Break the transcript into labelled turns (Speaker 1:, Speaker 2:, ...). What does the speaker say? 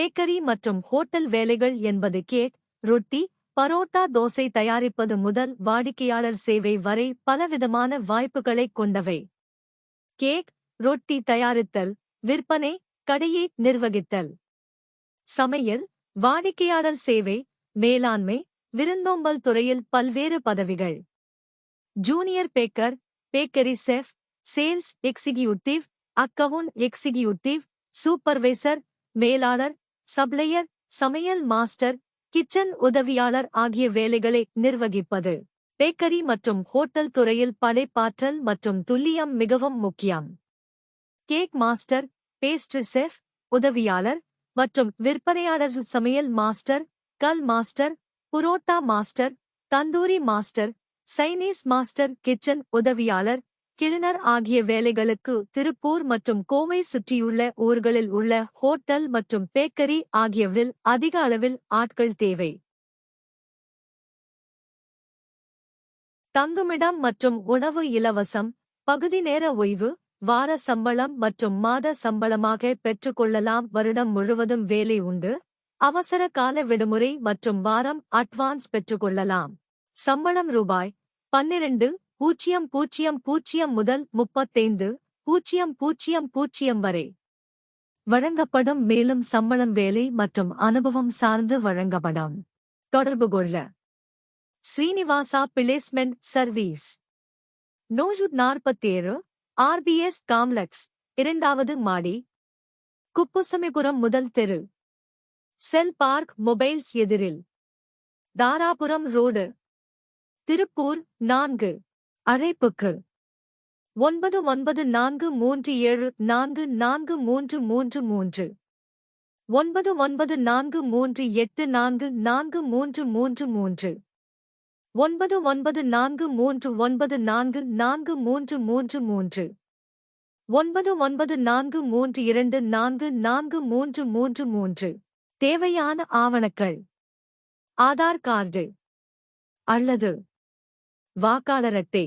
Speaker 1: Bakery மற்றும் hotel வேலைகள் என்பது கேக் ரொட்டி பரோட்டா தோசை தயாரிப்பது முதல் வாடிக்கையாளர் சேவை வரை பலவிதமான வாய்ப்புகளைக் கொண்டவை. கேக் ரொட்டி தயாரித்தல் விற்பனை கடையை நிர்வகித்தல். சமையல் வாடிக்கையாளர் சேவை மேலாண்மை விருந்தோம்பல் துறையில் பல்வேறு பதவிகள். Junior baker bakery chef sales executive account executive supervisor மேலாளர் சப்ளையர் சமையல் மாஸ்டர் கிச்சன் உதவியாளர் ஆகிய வேலைகளை நிர்வகிப்பது. பேக்கரி மற்றும் ஹோட்டல் துறையில் படைப்பாற்றல் மற்றும் துல்லியம் மிகவும் முக்கியம். கேக் மாஸ்டர் பேஸ்ட்ரி செஃப் உதவியாளர் மற்றும் விற்பனையாளர் சமையல் மாஸ்டர் கல் master parotta master tandoori master Chinese master kitchen உதவியாளர் கிளினர் ஆகிய வேலைகளுக்கு திருப்பூர் மற்றும் கோவை சுற்றியுள்ள ஊர்களில் உள்ள ஹோட்டல் மற்றும் பேக்கரி ஆகியவற்றில் அதிக அளவில் ஆட்கள் தேவை. தங்குமிடம் மற்றும் உணவு இலவசம் பகுதி நேர ஓய்வு வார சம்பளம் மற்றும் மாத சம்பளமாக பெற்றுக்கொள்ளலாம் வருடம் முழுவதும் வேலை உண்டு. அவசர கால விடுமுறை மற்றும் வாரம் அட்வான்ஸ் பெற்றுக்கொள்ளலாம் சம்பளம் ரூபாய் பன்னிரண்டு பூஜ்ஜியம் பூஜ்ஜியம் பூஜ்ஜியம் முதல் முப்பத்தைந்து பூஜ்ஜியம் பூஜ்ஜியம் பூஜ்ஜியம் வரை. வழங்கப்படும் மேலும் சம்பளம் வேலை மற்றும் அனுபவம் சார்ந்து வழங்கப்படும். தொடர்பு கொள்ள. Srinivasa placement service. நூறு நாற்பத்தேழு ஆர்பிஎஸ் காம்ப்ளெக்ஸ் இரண்டாவது மாடி. குப்புசமிபுரம் முதல் தெரு. செல் பார்க் மொபைல்ஸ் எதிரில். தாராபுரம் ரோடு. திருப்பூர் நான்கு. அழைப்புக்கு ஒன்பது ஒன்பது நான்கு மூன்று ஏழு நான்கு நான்கு மூன்று மூன்று மூன்று. ஒன்பது ஒன்பது நான்கு மூன்று எட்டு நான்கு நான்கு மூன்று மூன்று மூன்று. ஒன்பது ஒன்பது நான்கு மூன்று ஒன்பது நான்கு நான்கு மூன்று மூன்று மூன்று. ஒன்பது ஒன்பது நான்கு மூன்று இரண்டு நான்கு நான்கு மூன்று மூன்று மூன்று. தேவையான ஆவணங்கள். ஆதார் கார்டு. அல்லது வாக்காளர் அட்டை